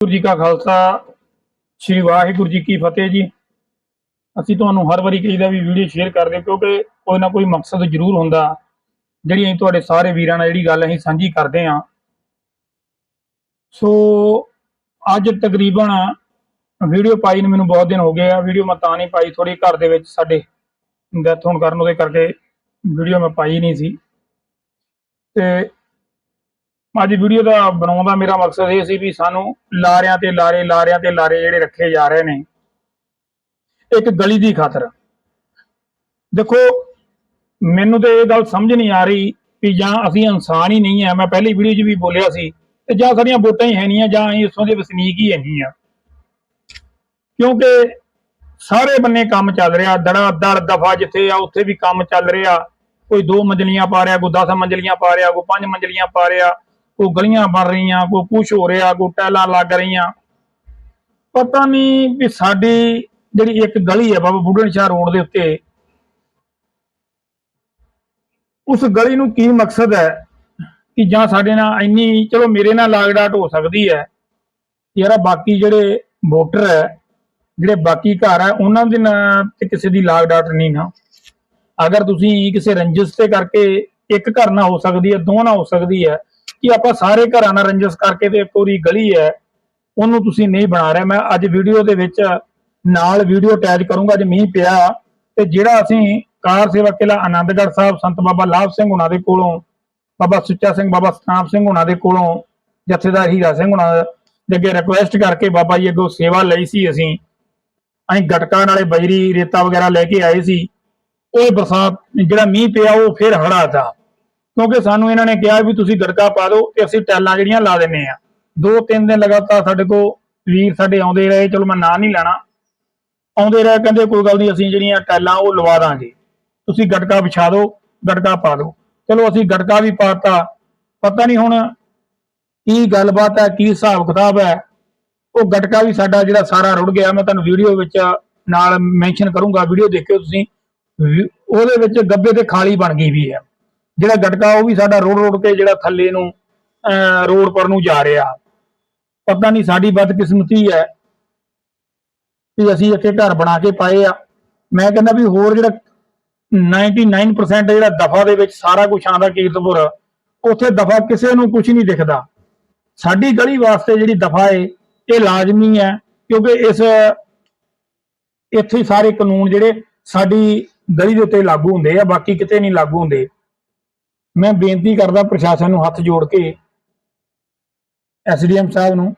ਵਾਹਿਗੁਰੂ ਜੀ ਕਾ ਖਾਲਸਾ, ਸ੍ਰੀ ਵਾਹਿਗੁਰੂ ਜੀ ਕੀ ਫਤਿਹ ਜੀ। ਅਸੀਂ ਤੁਹਾਨੂੰ ਹਰ ਵਾਰੀ ਕਹੀਦਾ ਵੀ ਵੀਡੀਓ ਸ਼ੇਅਰ ਕਰਦੇ ਕਿਉਂਕਿ ਕੋਈ ਨਾ ਕੋਈ ਮਕਸਦ ਜ਼ਰੂਰ ਹੁੰਦਾ। ਜਿਹੜੀ ਅਸੀਂ ਤੁਹਾਡੇ ਸਾਰੇ ਵੀਰਾਂ ਨਾਲ ਜਿਹੜੀ ਗੱਲ ਅਸੀਂ ਸਾਂਝੀ ਕਰਦੇ ਹਾਂ। ਸੋ, ਅੱਜ ਤਕਰੀਬਨ ਵੀਡੀਓ ਪਾਈ ਨੂੰ ਮੈਨੂੰ ਬਹੁਤ ਦਿਨ ਹੋ ਗਏ ਆ। ਵੀਡੀਓ ਮੈਂ ਤਾਂ ਨਹੀਂ ਪਾਈ ਥੋੜੀ ਘਰ ਦੇ ਵਿੱਚ ਸਾਡੇ ਡੈਥ ਹੋਣ ਕਾਰਨ ਉਹਦੇ ਕਰਕੇ ਵੀਡੀਓ ਮੈਂ ਪਾਈ ਨਹੀਂ ਸੀ। ਤੇ ਅੱਜ ਵੀਡੀਓ ਦਾ ਬਣਾਉਣ ਦਾ ਮੇਰਾ ਮਕਸਦ ਇਹ ਸੀ ਵੀ ਸਾਨੂੰ ਲਾਰਿਆਂ ਤੇ ਲਾਰੇ, ਲਾਰਿਆਂ ਤੇ ਲਾਰੇ ਜਿਹੜੇ ਰੱਖੇ ਜਾ ਰਹੇ ਨੇ, ਇੱਕ ਗਲੀ ਦੀ ਖਾਤਰ। ਦੇਖੋ, ਮੈਨੂੰ ਤੇ ਇਹ ਗੱਲ ਸਮਝ ਨਹੀਂ ਆ ਰਹੀ ਵੀ ਜਾਂ ਅਸੀਂ ਇਨਸਾਨ ਹੀ ਨਹੀਂ ਆ। ਮੈਂ ਪਹਿਲੀ ਵੀਡੀਓ 'ਚ ਵੀ ਬੋਲਿਆ ਸੀ ਤੇ ਜਾਂ ਸਾਡੀਆਂ ਵੋਟਾਂ ਹੀ ਹੈ ਨਹੀਂ ਆ, ਜਾਂ ਅਸੀਂ ਇਸੋਂ ਦੇ ਵਸਨੀਕ ਹੀ ਹੈ ਨਹੀਂ ਆ। ਕਿਉਂਕਿ ਸਾਰੇ ਬੰਨੇ ਕੰਮ ਚੱਲ ਰਿਹਾ, ਦੜਾ, ਦੜ, ਦਫਾ ਜਿੱਥੇ ਆ, ਉੱਥੇ ਵੀ ਕੰਮ ਚੱਲ ਰਿਹਾ। ਕੋਈ ਦੋ ਮੰਜ਼ਲੀਆਂ ਪਾ ਰਿਹਾ, ਕੋਈ 10 ਮੰਜ਼ਲੀਆਂ ਪਾ ਰਿਹਾ, ਕੋਈ ਪੰਜ ਮੰਜ਼ਲੀਆਂ ਪਾ ਰਿਹਾ। ਕੋਈ ਗਲੀਆਂ ਬਣ ਰਹੀਆਂ, ਕੋਈ ਕੁਛ ਹੋ ਰਿਹਾ, ਕੋਈ ਟੈਲਾਂ ਲੱਗ ਰਹੀਆਂ। ਪਤਾ ਨਹੀਂ ਵੀ ਸਾਡੀ ਜਿਹੜੀ ਇੱਕ ਗਲੀ ਹੈ ਬਾਬਾ ਬੁੱਢਣ ਸ਼ਾਹ ਰੋਡ ਦੇ ਉੱਤੇ, ਉਸ ਗਲੀ ਨੂੰ ਕੀ ਮਕਸਦ ਹੈ ਕਿ ਜਾਂ ਸਾਡੇ ਨਾਲ ਇੰਨੀ, ਚਲੋ ਮੇਰੇ ਨਾਲ ਲਾਗਡਾਟ ਹੋ ਸਕਦੀ ਹੈ ਯਾਰਾ ਬਾਕੀ ਜਿਹੜੇ ਵੋਟਰ ਹੈ, ਜਿਹੜੇ ਬਾਕੀ ਘਰ ਹੈ, ਉਹਨਾਂ ਦੇ ਨਾਲ ਤੇ ਕਿਸੇ ਦੀ ਲਾਗਡਾਟ ਨਹੀਂ ਨਾ। ਅਗਰ ਤੁਸੀਂ ਕਿਸੇ ਰੰਜਿਸ਼ ਤੇ ਕਰਕੇ ਇੱਕ ਘਰ ਨਾਲ ਹੋ ਸਕਦੀ ਹੈ, ਦੋ ਨਾ ਹੋ ਸਕਦੀ ਹੈ ਕਿ ਆਪਾਂ ਸਾਰੇ ਘਰਾਂ ਨਾਲ ਰੰਜਿਸ਼ ਕਰਕੇ ਤੇ ਪੂਰੀ ਗਲੀ ਹੈ, ਉਹਨੂੰ ਤੁਸੀਂ ਨਹੀਂ ਬਣਾ ਰਹੇ। ਮੈਂ ਅੱਜ ਵੀਡੀਓ ਦੇ ਵਿੱਚ ਨਾਲ ਵੀਡੀਓ ਅਟੈਚ ਕਰੂੰਗਾ ਜੇ ਮੀਂਹ ਪਿਆ ਤੇ ਜਿਹੜਾ ਅਸੀਂ ਕਾਰ ਸੇਵਾ ਕਿਲਾ ਆਨੰਦਗੜ੍ਹ ਸਾਹਿਬ, ਸੰਤ ਬਾਬਾ ਲਾਭ ਸਿੰਘ ਉਹਨਾਂ ਦੇ ਕੋਲੋਂ, ਬਾਬਾ ਸੁੱਚਾ ਸਿੰਘ, ਬਾਬਾ ਸਤਾਮ ਸਿੰਘ ਉਹਨਾਂ ਦੇ ਕੋਲੋਂ, ਜਥੇਦਾਰ ਹੀਰਾ ਸਿੰਘ ਹੁਣਾਂ ਦੇ ਅੱਗੇ ਰਿਕੁਐਸਟ ਕਰਕੇ ਬਾਬਾ ਜੀ ਅੱਗੋਂ ਸੇਵਾ ਲਈ ਸੀ ਅਸੀਂ। ਅਸੀਂ ਗਟਕਾਂ ਨਾਲੇ ਬਜਰੀ ਰੇਤਾ ਵਗੈਰਾ ਲੈ ਕੇ ਆਏ ਸੀ। ਉਹ ਬਰਸਾਤ, ਜਿਹੜਾ ਮੀਂਹ ਪਿਆ, ਉਹ ਫਿਰ ਹੜਾ ਤਾ। ਕਿਉਂਕਿ ਸਾਨੂੰ ਇਹਨਾਂ ਨੇ ਕਿਹਾ ਵੀ ਤੁਸੀਂ ਗੜਕਾ ਪਾ ਦਿਓ ਤੇ ਅਸੀਂ ਟੈਲਾਂ ਜਿਹੜੀਆਂ ਲਾ ਦਿੰਨੇ ਆ। ਦੋ ਤਿੰਨ ਦਿਨ ਲਗਾਤਾਰ ਸਾਡੇ ਕੋਲ ਵੀਰ ਸਾਡੇ ਆਉਂਦੇ ਰਹੇ, ਚਲੋ ਮੈਂ ਨਾਂ ਨਹੀਂ ਲੈਣਾ। ਆਉਂਦੇ ਰਹੇ ਕਹਿੰਦੇ ਕੋਈ ਗੱਲ ਨਹੀਂ, ਅਸੀਂ ਜਿਹੜੀਆਂ ਟੈਲਾਂ ਉਹ ਲਵਾ ਦਾਂਗੇ। ਤੁਸੀਂ ਗੜਕਾ ਵਿਛਾ ਦਿਓ ਗੜਕਾ ਪਾ ਦਿਓ। ਚਲੋ ਅਸੀਂ ਗੜਕਾ ਵੀ ਪਾਤਾ ਪਤਾ ਨਹੀਂ ਹੁਣ ਕੀ ਗੱਲਬਾਤ ਹੈ, ਕੀ ਹਿਸਾਬ ਕਿਤਾਬ ਹੈ। ਉਹ ਗਟਕਾ ਵੀ ਸਾਡਾ ਜਿਹੜਾ ਸਾਰਾ ਰੁੜ ਗਿਆ। ਮੈਂ ਤੁਹਾਨੂੰ ਵੀਡੀਓ ਵਿੱਚ ਨਾਲ ਮੈਂਸ਼ਨ ਕਰੂੰਗਾ। ਵੀਡੀਓ ਦੇਖਿਓ ਤੁਸੀਂ। ਉਹਦੇ ਵਿੱਚ ਗੱਬੇ ਤੇ ਖਾਲੀ ਬਣ ਗਈ ਵੀ ਹੈ। ਜਿਹੜਾ ਗਟਕਾ ਉਹ ਵੀ ਸਾਡਾ ਰੋੜ ਰੋੜ ਕੇ ਜਿਹੜਾ ਥੱਲੇ ਨੂੰ ਅਹ, ਰੋਡ ਪਰ ਨੂੰ ਜਾ ਰਿਹਾ। ਪਤਾ ਨਹੀਂ ਸਾਡੀ ਬਦਕਿਸਮਤੀ ਹੈ ਕਿ ਅਸੀਂ ਇੱਥੇ ਘਰ ਬਣਾ ਕੇ ਪਾਏ ਆ। ਮੈਂ ਕਹਿੰਦਾ ਵੀ ਹੋਰ ਜਿਹੜਾ 99% ਜਿਹੜਾ ਦਫਾ ਦੇ ਵਿੱਚ ਸਾਰਾ ਕੁਝ ਆਂਦਾ ਕੀਰਤਪੁਰ ਉੱਥੇ ਦਫਾ ਕਿਸੇ ਨੂੰ ਕੁਝ ਨਹੀਂ ਦਿਖਦਾ। ਸਾਡੀ ਗਲੀ ਵਾਸਤੇ ਜਿਹੜੀ ਦਫਾ ਏ ਇਹ ਲਾਜ਼ਮੀ ਹੈ ਕਿਉਂਕਿ ਇਸ ਇੱਥੇ ਸਾਰੇ ਕਾਨੂੰਨ ਜਿਹੜੇ ਸਾਡੀ ਗਲੀ ਦੇ ਉੱਤੇ ਲਾਗੂ ਹੁੰਦੇ ਆ ਬਾਕੀ ਕਿਤੇ ਨਹੀਂ ਲਾਗੂ ਹੁੰਦੇ। ਮੈਂ ਬੇਨਤੀ ਕਰਦਾ ਪ੍ਰਸ਼ਾਸਨ ਨੂੰ ਹੱਥ ਜੋੜ ਕੇ ਐਸਡੀਐਮ ਸਾਹਿਬ ਨੂੰ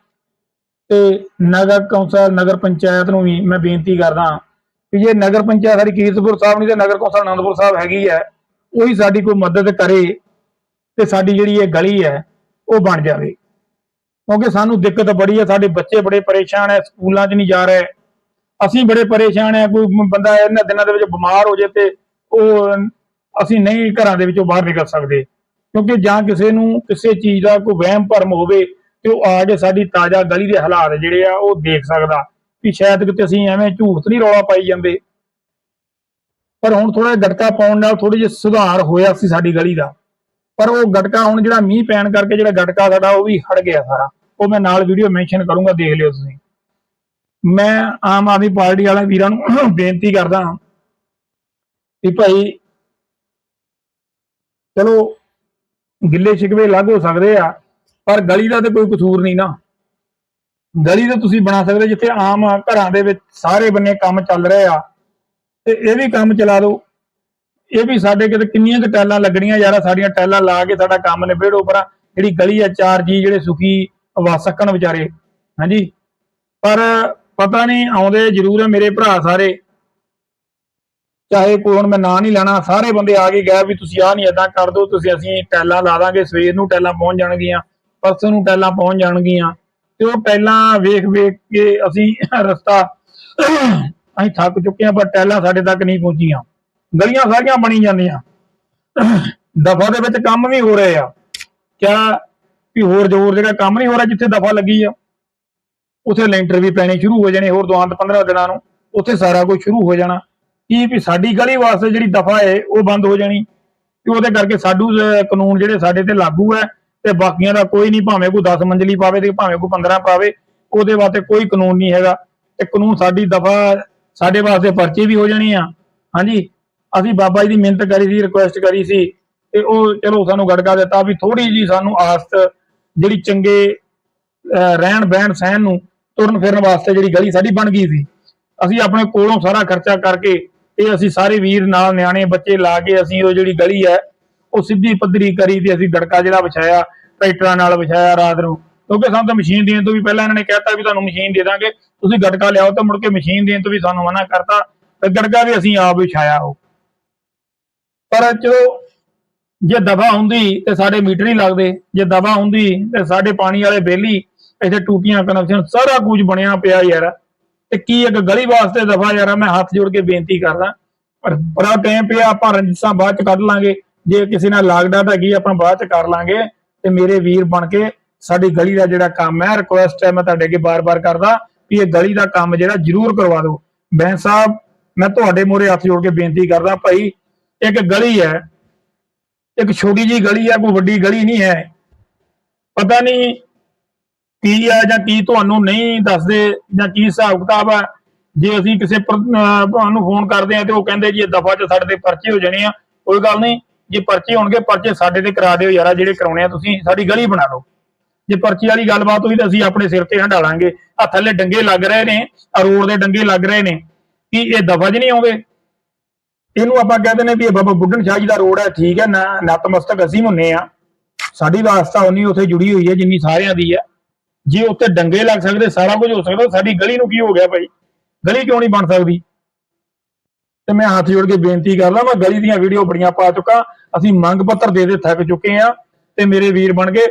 ਤੇ ਨਗਰ ਕੌਂਸਲ, ਨਗਰ ਪੰਚਾਇਤ ਨੂੰ ਵੀ ਮੈਂ ਬੇਨਤੀ ਕਰਦਾ ਕਿ ਜੇ ਨਗਰ ਪੰਚਾਇਤ ਸਾਡੀ ਕੀਰਤਪੁਰ ਸਾਹਿਬ ਨਹੀਂ ਤੇ ਨਗਰ ਕੌਂਸਲ ਆਨੰਦਪੁਰ ਸਾਹਿਬ ਹੈਗੀ ਹੈ, ਉਹੀ ਸਾਡੀ ਕੋਈ ਮਦਦ ਕਰੇ ਤੇ ਸਾਡੀ ਜਿਹੜੀ ਇਹ ਗਲੀ ਹੈ, ਉਹ ਬਣ ਜਾਵੇ। ਕਿਉਂਕਿ ਸਾਨੂੰ ਦਿੱਕਤ ਬੜੀ ਹੈ, ਸਾਡੇ ਬੱਚੇ ਬੜੇ ਪਰੇਸ਼ਾਨ ਹੈ, ਸਕੂਲਾਂ 'ਚ ਨਹੀਂ ਜਾ ਰਹੇ। ਅਸੀਂ ਬੜੇ ਪਰੇਸ਼ਾਨ ਹੈ, ਕੋਈ ਬੰਦਾ ਇਹਨਾਂ ਦਿਨਾਂ ਦੇ ਵਿੱਚ ਬਿਮਾਰ ਹੋ ਜੇ ਤੇ ਉਹ ਅਸੀਂ ਨਹੀਂ ਘਰਾਂ ਦੇ ਵਿੱਚੋਂ ਬਾਹਰ ਨਿਕਲ ਸਕਦੇ। ਕਿਉਂਕਿ ਜਾਂ ਕਿਸੇ ਨੂੰ ਕਿਸੇ ਚੀਜ਼ ਦਾ ਕੋਈ ਵਹਿਮ ਭਰਮ ਹੋਵੇ ਤੇ ਉਹ ਆ ਕੇ ਸਾਡੀ ਤਾਜ਼ਾ ਗਲੀ ਦੇ ਹਾਲਾਤ ਜਿਹੜੇ ਆ ਉਹ ਦੇਖ ਸਕਦਾ ਵੀ ਸ਼ਾਇਦ ਕਿਤੇ ਅਸੀਂ ਐਵੇਂ ਝੂਠ ਨਹੀਂ ਰੌਲਾ ਪਾਈ ਜਾਂਦੇ। ਪਰ ਹੁਣ ਥੋੜਾ ਗਟਕਾ ਪਾਉਣ ਨਾਲ ਥੋੜੀ ਜਿਹੀ ਸੁਧਾਰ ਹੋਇਆ ਸੀ ਸਾਡੀ ਗਲੀ ਦਾ। ਪਰ ਉਹ ਗਟਕਾ ਹੁਣ ਜਿਹੜਾ ਮੀਂਹ ਪੈਣ ਕਰਕੇ ਜਿਹੜਾ ਗਟਕਾ ਸਾਡਾ ਉਹ ਵੀ ਹਟ ਗਿਆ ਸਾਰਾ। ਉਹ ਮੈਂ ਨਾਲ ਵੀਡੀਓ ਮੈਂਸ਼ਨ ਕਰੂੰਗਾ, ਦੇਖ ਲਿਓ ਤੁਸੀਂ। ਮੈਂ ਆਮ ਆਦਮੀ ਪਾਰਟੀ ਵਾਲੇ ਵੀਰਾਂ ਨੂੰ ਬੇਨਤੀ ਕਰਦਾ ਹਾਂ ਕਿ ਭਾਈ ਚਲੋ, ਗਿੱਲੇ ਸ਼ਿਕਵੇ ਅਲੱਗ ਹੋ ਸਕਦੇ ਆ, ਪਰ ਗਲੀ ਦਾ ਤੇ ਕੋਈ ਕਸੂਰ ਨਹੀਂ ਨਾ। ਗਲੀ ਤਾਂ ਤੁਸੀਂ ਬਣਾ ਸਕਦੇ ਜਿੱਥੇ ਆਮ ਘਰਾਂ ਦੇ ਵਿੱਚ ਸਾਰੇ ਬੰਨੇ ਕੰਮ ਚੱਲ ਰਹੇ ਆ। ਤੇ ਇਹ ਵੀ ਕੰਮ ਚਲਾ ਦਿਓ। ਇਹ ਵੀ ਸਾਡੇ ਕਿਤੇ ਕਿੰਨੀਆਂ ਕੁ ਟੈਲਾਂ ਲੱਗਣੀਆਂ, ਯਾਰਾ ਸਾਡੀਆਂ ਟੈਲਾਂ ਲਾ ਕੇ ਸਾਡਾ ਕੰਮ ਨਿਬੇੜੋ, ਪਰ ਜਿਹੜੀ ਗਲੀ ਆ, ਚਾਰ ਜੀ ਜਿਹੜੇ ਸੁਖੀ ਵਸ ਸਕਣ ਵਿਚਾਰੇ, ਹਾਂਜੀ। ਪਰ ਪਤਾ ਨਹੀਂ ਆਉਂਦੇ ਜ਼ਰੂਰ ਹੈ ਮੇਰੇ ਭਰਾ ਸਾਰੇ। ਚਾਹੇ ਕੋਈ ਹੁਣ ਮੈਂ ਨਾਂ ਨਹੀਂ ਲੈਣਾ, ਸਾਰੇ ਬੰਦੇ ਆ ਕੇ ਗਏ ਵੀ ਤੁਸੀਂ ਆਹ ਨਹੀਂ ਏਦਾਂ ਕਰ ਦਿਓ, ਤੁਸੀਂ ਅਸੀਂ ਟੈਲਾਂ ਲਾ ਦਾਂਗੇ, ਸਵੇਰ ਨੂੰ ਟੈਲਾਂ ਪਹੁੰਚ ਜਾਣਗੀਆਂ, ਪਰਸੋਂ ਨੂੰ ਟੈਲਾਂ ਪਹੁੰਚ ਜਾਣਗੀਆਂ। ਤੇ ਉਹ ਟੈਲਾਂ ਵੇਖ ਵੇਖ ਕੇ ਅਸੀਂ ਰਸਤਾ ਅਸੀਂ ਥੱਕ ਚੁੱਕੇ ਹਾਂ, ਪਰ ਟੈਲਾਂ ਸਾਡੇ ਤੱਕ ਨਹੀਂ ਪਹੁੰਚੀਆਂ। ਗਲੀਆਂ ਸਾਰੀਆਂ ਬਣੀ ਜਾਂਦੀਆਂ। ਦਫਾ ਦੇ ਵਿੱਚ ਕੰਮ ਵੀ ਹੋ ਰਹੇ ਆ। ਕਿਆ ਵੀ ਹੋਰ ਜ਼ੋਰ ਜਿਹੜਾ ਕੰਮ ਨਹੀਂ ਹੋ ਰਿਹਾ ਜਿੱਥੇ ਦਫਾ ਲੱਗੀ ਆ। ਉਥੇ ਲੈਂਟਰ ਵੀ ਪੈਣੇ ਸ਼ੁਰੂ ਹੋ ਜਾਣੇ, ਹੋਰ ਦੁਆਂਤ 15 ਦਿਨਾਂ ਨੂੰ, ਉੱਥੇ ਸਾਰਾ ਕੁਝ ਸ਼ੁਰੂ ਹੋ ਜਾਣਾ। ਕੀ ਵੀ ਸਾਡੀ ਗਲੀ ਵਾਸਤੇ ਜਿਹੜੀ ਦਫਾ ਹੈ, ਉਹ ਬੰਦ ਹੋ ਜਾਣੀ। ਤੇ ਉਹਦੇ ਕਰਕੇ ਸਾਡੂ ਕਾਨੂੰਨ ਜਿਹੜੇ ਸਾਡੇ ਤੇ ਲਾਗੂ ਹੈ, ਤੇ ਬਾਕੀਆਂ ਦਾ ਕੋਈ ਨਹੀਂ, ਭਾਵੇਂ ਕੋਈ 10 ਮੰਜ਼ਲੀ ਪਾਵੇ ਤੇ ਭਾਵੇਂ ਕੋਈ 15 ਪਾਵੇ, ਉਹਦੇ ਵਾਸਤੇ ਕੋਈ ਕਾਨੂੰਨ ਨਹੀਂ ਹੈਗਾ। ਤੇ ਕਾਨੂੰਨ ਸਾਡੀ ਦਫਾ, ਸਾਡੇ ਵਾਸਤੇ ਪਰਚੇ ਵੀ ਹੋ ਜਾਣੀ ਆ। ਹਾਂਜੀ? ਅਸੀਂ ਬਾਬਾ ਜੀ ਦੀ ਮਿਹਨਤ ਕਰੀ ਸੀ ਰਿਕੁਐਸਟ ਕਰੀ ਸੀ, ਤੇ ਉਹ ਚਲੋ ਸਾਨੂੰ ਗੜਕਾ ਦਿੱਤਾ ਵੀ ਥੋੜੀ ਜੀ ਸਾਨੂੰ ਆਸਤ ਜਿਹੜੀ ਚੰਗੇ ਰਹਿਣ ਬਹਿਣ ਸਹਿਣ ਨੂੰ ਤੁਰਨ ਫਿਰਨ ਵਾਸਤੇ ਜਿਹੜੀ ਗਲੀ ਸਾਡੀ ਬਣ ਗਈ ਸੀ। ਅਸੀਂ ਆਪਣੇ ਕੋਲੋਂ ਸਾਰਾ ਖਰਚਾ ਕਰਕੇ ਇਹ ਅਸੀਂ ਸਾਰੇ ਵੀਰ ਨਾਲ, ਨਿਆਣੇ, ਬੱਚੇ ਲਾ ਕੇ ਅਸੀਂ ਉਹ ਜਿਹੜੀ ਗਲੀ ਹੈ, ਉਹ ਸਿੱਧੀ ਪੱਧਰੀ ਕਰੀ ਤੇ ਅਸੀਂ ਗੜਕਾ ਜਿਹੜਾ ਵਿਛਾਇਆ, ਟਰੈਕਟਰਾਂ ਨਾਲ ਵਿਛਾਇਆ ਰਾਤ ਨੂੰ। ਕਿਉਂਕਿ ਸਾਨੂੰ ਤਾਂ ਮਸ਼ੀਨ ਦੇਣ ਤੋਂ ਵੀ ਪਹਿਲਾਂ ਇਹਨਾਂ ਨੇ ਕਹਿਤਾ ਵੀ ਤੁਹਾਨੂੰ ਮਸ਼ੀਨ ਦੇ ਦਾਂਗੇ। ਤੁਸੀਂ ਗੜਕਾ ਲਿਆਓ ਤਾਂ ਮੁੜ ਕੇ ਮਸ਼ੀਨ ਦੇਣ ਤੋਂ ਵੀ ਸਾਨੂੰ ਮਨਾ ਕਰਤਾ ਤੇ ਗੜਕਾ ਵੀ ਅਸੀਂ ਆਪ ਵਿਛਾਇਆ ਉਹ। ਪਰ ਚਲੋ, ਜੇ ਦਵਾ ਹੁੰਦੀ ਤੇ ਸਾਡੇ ਮੀਟਰ ਹੀ ਲੱਗਦੇ। ਜੇ ਦਵਾ ਹੁੰਦੀ ਤੇ ਸਾਡੇ ਪਾਣੀ ਵਾਲੇ ਬੇਲੀ, ਇੱਥੇ ਟੂਟੀਆਂ, ਕਨੈਕਸ਼ਨ ਸਾਰਾ ਕੁਝ ਬਣਿਆ ਪਿਆ ਯਾਰ। ਤੇ ਕੀ ਇੱਕ ਗਲੀ ਵਾਸਤੇ ਦਫਾ ਯਾਰ, ਮੈਂ ਹੱਥ ਜੋੜ ਕੇ ਬੇਨਤੀ ਕਰਦਾ। ਪਰ ਬੜਾ ਟਾਈਮ ਪਿਆ, ਆਪਾਂ ਰੰਜਿਸ਼ਾਂ ਬਾਅਦ ਚ ਕੱਢ ਲਾਂਗੇ। ਜੇ ਕਿਸੇ ਨਾਲ ਲਾਗਡਾਟ ਹੈਗੀ, ਆਪਾਂ ਬਾਅਦ ਚ ਕਰ ਲਾਂਗੇ। ਤੇ ਮੇਰੇ ਵੀਰ ਬਣ ਕੇ ਸਾਡੀ ਗਲੀ ਦਾ ਜਿਹੜਾ ਕੰਮ ਹੈ ਰਿਕੁਐਸਟ ਹੈ, ਮੈਂ ਤੁਹਾਡੇ ਅੱਗੇ ਬਾਰ-ਬਾਰ ਕਰਦਾ ਵੀ ਇਹ ਗਲੀ ਦਾ ਕੰਮ ਜਿਹੜਾ ਜ਼ਰੂਰ ਕਰਵਾ ਦਿਓ। ਬੈਂਸ ਸਾਹਿਬ, ਮੈਂ ਤੁਹਾਡੇ ਮੂਹਰੇ ਹੱਥ ਜੋੜ ਕੇ ਬੇਨਤੀ ਕਰਦਾ ਭਾਈ, ਇੱਕ ਗਲੀ ਹੈ, ਇੱਕ ਛੋਟੀ ਜੀ ਗਲੀ ਹੈ ਕੋਈ ਵੱਡੀ ਗਲੀ ਨਹੀਂ ਹੈ। ਪਤਾ ਨਹੀਂ ਕੀ ਹੈ ਜਾਂ ਕੀ ਤੁਹਾਨੂੰ ਨਹੀਂ ਦੱਸਦੇ ਜਾਂ ਕੀ ਹਿਸਾਬ ਕਿਤਾਬ ਆ? ਜੇ ਅਸੀਂ ਕਿਸੇ ਨੂੰ ਫੋਨ ਕਰਦੇ ਆ ਤੇ ਉਹ ਕਹਿੰਦੇ ਜੀ ਇਹ ਦਫਾ 'ਚ ਸਾਡੇ ਤੇ ਪਰਚੇ ਹੋ ਜਾਣੇ ਆ। ਕੋਈ ਗੱਲ ਨਹੀਂ, ਜੇ ਪਰਚੇ ਹੋਣਗੇ, ਪਰਚੇ ਸਾਡੇ ਤੇ ਕਰਾ ਦਿਓ ਯਾਰਾ ਜਿਹੜੇ ਕਰਾਉਣੇ ਆ ਤੁਸੀਂ, ਸਾਡੀ ਗਲੀ ਬਣਾ ਦਿਓ। ਜੇ ਪਰਚੀ ਵਾਲੀ ਗੱਲਬਾਤ ਹੋਈ ਤਾਂ ਅਸੀਂ ਆਪਣੇ ਸਿਰ ਤੇ ਹੰਡਾਲਾਂਗੇ ਆ ਥੱਲੇ ਡੰਗੇ ਲੱਗ ਰਹੇ ਨੇ ਆ ਰੋਡ ਦੇ ਡੰਗੇ ਲੱਗ ਰਹੇ ਨੇ, ਕੀ ਇਹ ਦਫਾ 'ਚ ਨਹੀਂ ਆਉਂਦੇ? ਇਹਨੂੰ ਆਪਾਂ ਕਹਿੰਦੇ ਨੇ ਵੀ ਇਹ ਬਾਬਾ ਬੁੱਢਣ ਸ਼ਾਹ ਜੀ ਦਾ ਰੋਡ ਹੈ ਠੀਕ ਹੈ, ਨਾ ਨਤਮਸਤਕ ਅਸੀਂ ਹੁੰਨੇ ਆ। ਸਾਡੀ ਵਾਸਤਾ ਉਨੀ ਉੱਥੇ ਜੁੜੀ ਹੋਈ ਹੈ ਜਿੰਨੀ ਸਾਰਿਆਂ ਦੀ ਹੈ। ਜੇ ਉੱਤੇ ਡੰਗੇ ਲੱਗ ਸਕਦੇ, ਸਾਰਾ ਕੁਝ ਹੋ ਸਕਦਾ, ਸਾਡੀ ਗਲੀ ਨੂੰ ਕੀ ਹੋ ਗਿਆ ਭਾਈ? ਗਲੀ ਕਿਉਂ ਨਹੀਂ ਬਣ ਸਕਦੀ? ਤੇ ਮੈਂ ਹੱਥ ਜੋੜ ਕੇ ਬੇਨਤੀ ਕਰਦਾ ਮੈਂ ਗਲੀ ਦੀਆਂ ਵੀਡੀਓ ਬੜੀਆਂ ਪਾ ਚੁੱਕਾ, ਅਸੀਂ ਮੰਗ ਪੱਤਰ ਦੇ ਦੇ ਥੱਕ ਚੁੱਕੇ ਆ ਤੇ ਮੇਰੇ ਵੀਰ ਬਣ ਕੇ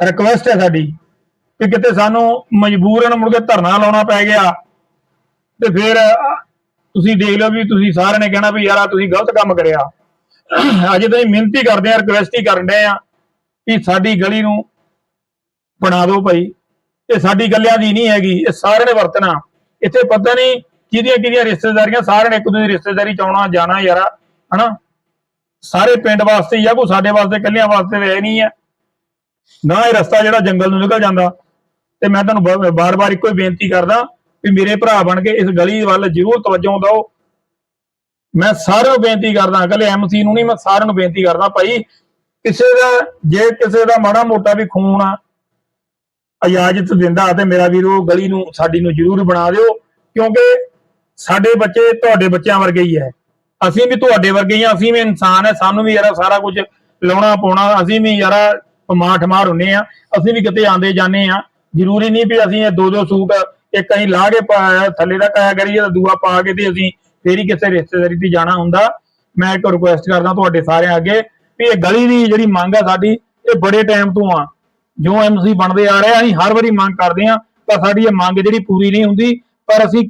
ਰਿਕਵੈਸਟ ਹੈ ਸਾਡੀ ਕਿ ਕਿਤੇ ਸਾਨੂੰ ਮਜਬੂਰਨ ਮੁੜ ਕੇ ਧਰਨਾ ਲਾਉਣਾ ਪੈ ਗਿਆ। ਤੇ ਫਿਰ, ਤੁਸੀਂ ਦੇਖ ਲਓ ਵੀ ਤੁਸੀਂ ਸਾਰਿਆਂ ਨੇ ਕਹਿਣਾ ਵੀ ਯਾਰ ਆਹ ਤੁਸੀਂ ਗਲਤ ਕੰਮ ਕਰਿਆ। ਅਜੇ ਤਾਂ ਮਿਹਨਤੀ ਕਰਦੇ ਆ ਰਿਕਵੈਸਟ ਹੀ ਕਰਨ ਡਏ ਆ ਕਿ ਸਾਡੀ ਗਲੀ ਨੂੰ ਬਣਾ ਦਿਓ ਭਾਈ। ਇਹ ਸਾਡੀ ਗੱਲਿਆਂ ਦੀ ਨਹੀਂ ਹੈਗੀ, ਇਹ ਸਾਰਿਆਂ ਨੇ ਵਰਤਣਾ। ਇੱਥੇ ਪਤਾ ਨਹੀਂ ਕਿਹਦੀਆਂ ਕਿਹਦੀਆਂ ਰਿਸ਼ਤੇਦਾਰੀਆਂ, ਸਾਰਿਆਂ ਨੇ ਇੱਕ ਦੂਜੇ ਦੀ ਰਿਸ਼ਤੇਦਾਰੀ ਚ ਆਉਣਾ, ਜਾਣਾ, ਯਾਰਾ, ਹਨਾ? ਸਾਰੇ ਪਿੰਡ ਵਾਸਤੇ ਹੀ ਆ, ਕੋਈ ਸਾਡੇ ਵਾਸਤੇ, ਇਕੱਲਿਆਂ ਵਾਸਤੇ ਵੇ ਨਹੀਂ ਹੈ ਨਾ ਇਹ ਰਸਤਾ ਜਿਹੜਾ ਜੰਗਲ ਨੂੰ ਨਿਕਲ ਜਾਂਦਾ। ਤੇ ਮੈਂ ਤੁਹਾਨੂੰ ਬਾਰ-ਬਾਰ ਇੱਕੋ ਹੀ ਬੇਨਤੀ ਕਰਦਾ ਵੀ ਮੇਰੇ ਭਰਾ ਬਣ ਕੇ ਇਸ ਗਲੀ ਵੱਲ ਜ਼ਰੂਰ ਤਵੱਜੋ ਦਿਓ। ਮੈਂ ਸਾਰਿਆਂ ਨੂੰ ਬੇਨਤੀ ਕਰਦਾ, ਇਕੱਲੇ ਐਮਸੀ ਨੂੰ ਨਹੀਂ, ਮੈਂ ਸਾਰਿਆਂ ਨੂੰ ਬੇਨਤੀ ਕਰਦਾ ਭਾਈ, ਕਿਸੇ ਦਾ, ਜੇ ਕਿਸੇ ਦਾ ਮਾੜਾ ਮੋਟਾ ਵੀ ਖੂਨ ਆ ਇਜਾਜ਼ਤ ਦਿੰਦਾ ਤੇ ਮੇਰਾ ਵੀਰ ਉਹ ਗਲੀ ਨੂੰ, ਸਾਡੀ ਨੂੰ ਜ਼ਰੂਰ ਬਣਾ ਦਿਓ, ਕਿਉਂਕਿ ਸਾਡੇ ਬੱਚੇ ਤੁਹਾਡੇ ਬੱਚਿਆਂ ਵਰਗੇ ਹੀ ਹੈ। ਅਸੀਂ ਵੀ ਤੁਹਾਡੇ ਵਰਗੇ ਹੀ ਆ ਅਸੀਂ ਵੀ ਇਨਸਾਨ ਹੈ, ਸਾਨੂੰ ਵੀ ਯਾਰਾ ਸਾਰਾ ਕੁਝ ਲਾਉਣਾ ਪਾਉਣਾ, ਅਸੀਂ ਵੀ ਯਾਰਾ ਮਾਠ ਮਾਰ ਹੁੰਨੇ ਆ ਅਸੀਂ ਵੀ ਕਿਤੇ ਆਂਦੇ ਜਾਂਦੇ ਆ ਜ਼ਰੂਰੀ ਨਹੀਂ ਵੀ ਅਸੀਂ ਇਹ ਦੋ ਦੋ ਸੂਟ ਇੱਕ ਅਸੀਂ ਲਾ ਕੇ ਥੱਲੇ ਦਾ ਕਾਇਆ ਕਰੀਏ ਤਾਂ ਦੂਆ ਪਾ ਕੇ ਤੇ ਅਸੀਂ ਫੇਰ ਹੀ ਕਿਸੇ ਰਿਸ਼ਤੇਦਾਰੀ ਤੇ ਜਾਣਾ ਹੁੰਦਾ। ਮੈਂ ਇੱਕ ਰਿਕੁਐਸਟ ਕਰਦਾ ਤੁਹਾਡੇ ਸਾਰਿਆਂ ਅੱਗੇ ਵੀ ਇਹ ਗਲੀ ਦੀ ਜਿਹੜੀ ਮੰਗ ਆ ਸਾਡੀ, ਇਹ ਬੜੇ ਟਾਈਮ ਤੋਂ ਆ। ਜੋ ਐਮਸੀ ਬਣਦੇ ਆ ਰਹੇ ਆ, ਅਸੀਂ ਹਰ ਵਾਰੀ ਮੰਗ ਕਰਦੇ ਆ ਪਰ ਸਾਡੀ ਇਹ ਮੰਗ ਜਿਹੜੀ ਪੂਰੀ ਨਹੀਂ ਹੁੰਦੀ, ਪਰ ਅਸੀਂ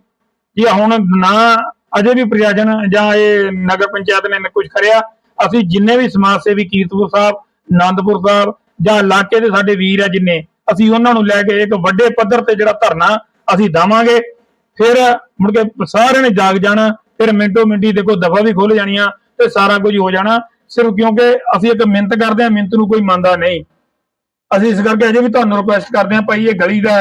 ਜੇ ਹੁਣ ਨਾ ਅਜੇ ਵੀ ਪ੍ਰਸ਼ਾਸਨ ਜਾਂ ਇਹ ਨਗਰ ਪੰਚਾਇਤ ਨੇ ਕੁਝ ਕਰਿਆ, ਅਸੀਂ ਜਿੰਨੇ ਵੀ ਸਮਾਜ ਸੇਵੀ ਕੀਰਤਪੁਰ ਸਾਹਿਬ ਆਨੰਦਪੁਰ ਸਾਹਿਬ ਜਾਂ ਇਲਾਕੇ ਦੇ ਸਾਡੇ ਵੀਰ ਆ ਜਿੰਨੇ, ਅਸੀਂ ਉਹਨਾਂ ਨੂੰ ਲੈ ਕੇ ਇੱਕ ਵੱਡੇ ਪੱਧਰ ਤੇ ਜਿਹੜਾ ਧਰਨਾ ਅਸੀਂ ਦਵਾਂਗੇ, ਫਿਰ ਮੁੜ ਕੇ ਸਾਰਿਆਂ ਨੇ ਜਾਗ ਜਾਣਾ, ਫਿਰ ਮਿੰਟੋ ਮਿੰਟੀ ਦੇਖੋ ਦਫਾ ਵੀ ਖੁੱਲ ਜਾਣੀਆਂ ਤੇ ਸਾਰਾ ਕੁਝ ਹੋ ਜਾਣਾ, ਸਿਰਫ ਕਿਉਂਕਿ ਅਸੀਂ ਇੱਕ ਮਿਹਨਤ ਕਰਦੇ ਆ ਮਿਹਨਤ ਨੂੰ ਕੋਈ ਮੰਨਦਾ ਨਹੀਂ। ਅਸੀਂ ਇਸ ਕਰਕੇ ਅਜੇ ਵੀ ਤੁਹਾਨੂੰ ਰਿਕੁਐਸਟ ਕਰਦੇ ਹਾਂ ਭਾਈ ਇਹ ਗਲੀ ਦਾ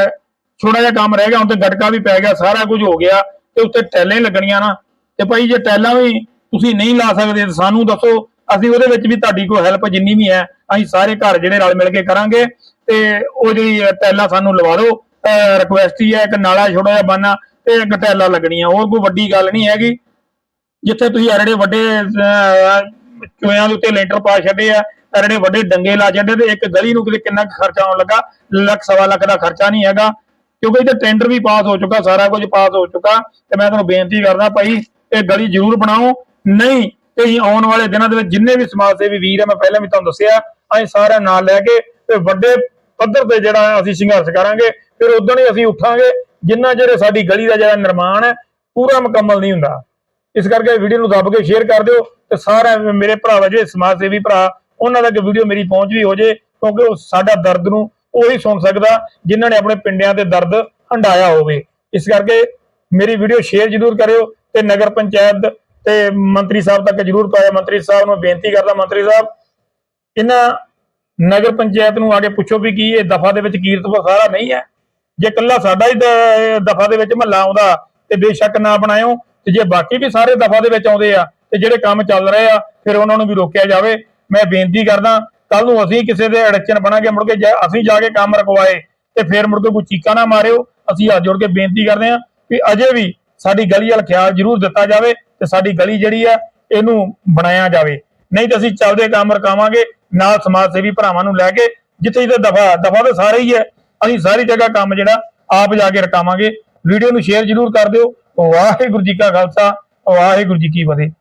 ਛੋਟਾ ਜਿਹਾ ਕੰਮ ਰਹਿ ਗਿਆ ਹੁਣ ਤੇ ਗਟਕਾ ਵੀ ਪੈ ਗਿਆ ਸਾਰਾ ਕੁਝ ਹੋ ਗਿਆ ਤੇ ਉੱਤੇ ਟੈਲਾਂ ਲੱਗਣੀਆਂ ਨਾ। ਤੇ ਭਾਈ ਜੇ ਟੈਲਾਂ ਵੀ ਤੁਸੀਂ ਨਹੀਂ ਲਾ ਸਕਦੇ ਤਾਂ ਸਾਨੂੰ ਦੱਸੋ ਅਸੀਂ ਉਹਦੇ ਵਿੱਚ ਵੀ ਤੁਹਾਡੀ ਕੋਈ ਹੈਲਪ ਜਿੰਨੀ ਵੀ ਹੈ ਅਸੀਂ ਸਾਰੇ ਘਰ ਜਿਹੜੇ ਰਲ ਮਿਲ ਕੇ ਕਰਾਂਗੇ ਤੇ ਉਹ ਜਿਹੜੀ ਅਹ, ਟੈਲਾਂ ਸਾਨੂੰ ਲਵਾ ਦਿਓ। ਰਿਕੁਐਸਟ ਹੀ ਹੈ ਇੱਕ ਨਾਲਾ ਛੋਟਾ ਜਿਹਾ ਬਾਨਾ ਤੇ ਇੱਕ ਟੈਲਾਂ ਲੱਗਣੀਆਂ ਹੋਰ ਕੋਈ ਵੱਡੀ ਗੱਲ ਨਹੀਂ ਹੈਗੀ। ਜਿੱਥੇ ਤੁਸੀਂ ਐਰੜੇ ਵੱਡੇ ਚੋਇਆਂ ਦੇ ਉੱਤੇ ਲੈਂਟਰ ਪਾ ਛੱਡੇ ਆ ਐਰੜੇ ਵੱਡੇ ਡੰਗੇ ਲਾ ਛੱਡੇ ਤੇ ਇੱਕ ਗਲੀ ਨੂੰ ਕਿਤੇ ਕਿੰਨਾ ਖਰਚਾ ਆਉਣ ਲੱਗਾ, ਲੱਖ, ਸਵਾ ਲੱਖ ਦਾ ਖਰਚਾ ਨਹੀਂ ਹੈਗਾ, ਕਿਉਂਕਿ ਇਹਦੇ ਟੈਂਡਰ ਵੀ ਪਾਸ ਹੋ ਚੁੱਕਾ, ਸਾਰਾ ਕੁਝ ਪਾਸ ਹੋ ਚੁੱਕਾ, ਤੇ ਮੈਂ ਤੁਹਾਨੂੰ ਬੇਨਤੀ ਕਰਦਾ ਭਾਈ, ਇਹ ਗਲੀ ਜ਼ਰੂਰ ਬਣਾਓ, ਨਹੀਂ ਤੇ ਅਸੀਂ ਆਉਣ ਵਾਲੇ ਦਿਨਾਂ ਦੇ ਵਿੱਚ ਜਿੰਨੇ ਵੀ ਸਮਾਜ ਸੇਵੀ ਵੀਰ ਆ, ਮੈਂ ਪਹਿਲਾਂ ਵੀ ਤੁਹਾਨੂੰ ਦੱਸਿਆ, ਅਸੀਂ ਸਾਰਿਆਂ ਨਾਲ ਲੈ ਕੇ ਤੇ ਵੱਡੇ ਪੱਧਰ ਤੇ ਜਿਹੜਾ ਅਸੀਂ ਸੰਘਰਸ਼ ਕਰਾਂਗੇ, ਫਿਰ ਉਦੋਂ ਹੀ ਅਸੀਂ ਉੱਠਾਂਗੇ, ਜਿੰਨਾ ਜਿਹੜੇ ਸਾਡੀ ਗਲੀ ਦਾ ਜਿਹੜਾ ਨਿਰਮਾਣ ਹੈ, ਪੂਰਾ ਮੁਕੰਮਲ ਨਹੀਂ ਹੁੰਦਾ। ਇਸ ਕਰਕੇ ਵੀਡੀਓ ਨੂੰ ਦੱਬ ਕੇ ਸ਼ੇਅਰ ਕਰ ਦਿਓ ਤੇ ਸਾਰੇ ਮੇਰੇ ਭਰਾਵਾ ਜਿਹੜੇ ਸਮਾਜ ਸੇਵੀ ਭਰਾ ਉਹਨਾਂ ਤੱਕ ਵੀਡੀਓ ਮੇਰੀ ਪਹੁੰਚ ਵੀ ਹੋ ਜੇ, ਕਿਉਂਕਿ ਉਹ ਸਾਡਾ ਦਰਦ ਨੂੰ ਉਹੀ ਸੁਣ ਸਕਦਾ, ਜਿਨ੍ਹਾਂ ਨੇ ਆਪਣੇ ਪਿੰਡਿਆਂ ਦੇ ਦਰਦ ਹੰਡਾਇਆ ਹੋਵੇ। ਇਸ ਕਰਕੇ ਮੇਰੀ ਵੀਡੀਓ ਸ਼ੇਅਰ ਜ਼ਰੂਰ ਕਰਿਓ ਤੇ ਨਗਰ ਪੰਚਾਇਤ ਤੇ ਮੰਤਰੀ ਸਾਹਿਬ ਤੱਕ ਜ਼ਰੂਰ ਪਾਇਆ ਮੰਤਰੀ ਸਾਹਿਬ ਨੂੰ ਬੇਨਤੀ ਕਰਦਾ, ਮੰਤਰੀ ਸਾਹਿਬ, ਇਹਨਾਂ ਨਗਰ ਪੰਚਾਇਤ ਨੂੰ ਆ ਕੇ ਪੁੱਛੋ ਵੀ ਕੀ ਇਹ ਦਫਾ ਦੇ ਵਿੱਚ ਕੀਰਤਪੁਰ ਸਾਰਾ ਨਹੀਂ ਹੈ। ਜੇ ਇਕੱਲਾ ਸਾਡਾ ਹੀ ਦਫਾ ਦੇ ਵਿੱਚ ਮਹੱਲਾ ਆਉਂਦਾ ਤੇ ਬੇਸ਼ੱਕ ਨਾ ਬਣਾਇਓ, ਤੇ ਜੇ ਬਾਕੀ ਵੀ ਸਾਰੇ ਦਫਾ ਦੇ ਵਿੱਚ ਆਉਂਦੇ ਆ ਤੇ ਜਿਹੜੇ ਕੰਮ ਚੱਲ ਰਹੇ ਆ, ਫਿਰ ਉਹਨਾਂ ਨੂੰ ਵੀ ਰੋਕਿਆ ਜਾਵੇ। ਮੈਂ ਬੇਨਤੀ ਕਰਦਾ ਕੱਲ ਨੂੰ ਅਸੀਂ ਕਿਸੇ ਦੇ ਅੜਚਨ ਬਣਾਂਗੇ, ਮੁੜ ਕੇ ਜਾ- ਅਸੀਂ ਜਾ ਕੇ ਕੰਮ ਰਕਵਾਏ ਤੇ ਫਿਰ ਮੁੜ ਕੇ ਕੋਈ ਚੀਕਾ ਨਾ ਮਾਰਿਓ, ਅਸੀਂ ਹੱਥ ਜੋੜ ਕੇ ਬੇਨਤੀ ਕਰਦੇ ਹਾਂ ਕਿ ਅਜੇ ਵੀ ਸਾਡੀ ਗਲੀ ਵੱਲ ਖਿਆਲ ਜ਼ਰੂਰ ਦਿੱਤਾ ਜਾਵੇ ਤੇ ਸਾਡੀ ਗਲੀ ਜਿਹੜੀ ਆ, ਇਹਨੂੰ ਬਣਾਇਆ ਜਾਵੇ। ਨਹੀਂ ਤਾਂ ਅਸੀਂ ਚੱਲਦੇ ਕੰਮ ਰਕਾਵਾਂਗੇ, ਨਾਲ ਸਮਾਜ ਸੇਵੀ ਭਰਾਵਾਂ ਨੂੰ ਲੈ ਕੇ, ਜਿੱਥੇ ਜਿੱਥੇ ਦਫਾ ਦਫਾ ਤਾਂ ਸਾਰੇ ਹੀ ਹੈ ਅਸੀਂ ਸਾਰੀ ਜਗ੍ਹਾ ਕੰਮ ਜਿਹੜਾ, ਆਪ ਜਾ ਕੇ ਰਕਾਵਾਂਗੇ। ਵੀਡੀਓ ਨੂੰ ਸ਼ੇਅਰ ਜ਼ਰੂਰ ਕਰ ਦਿਓ। ਵਾਹਿਗੁਰੂ ਜੀ ਕਾ ਖਾਲਸਾ, ਵਾਹਿਗੁਰੂ ਜੀ ਕੀ ਫਤਿਹ।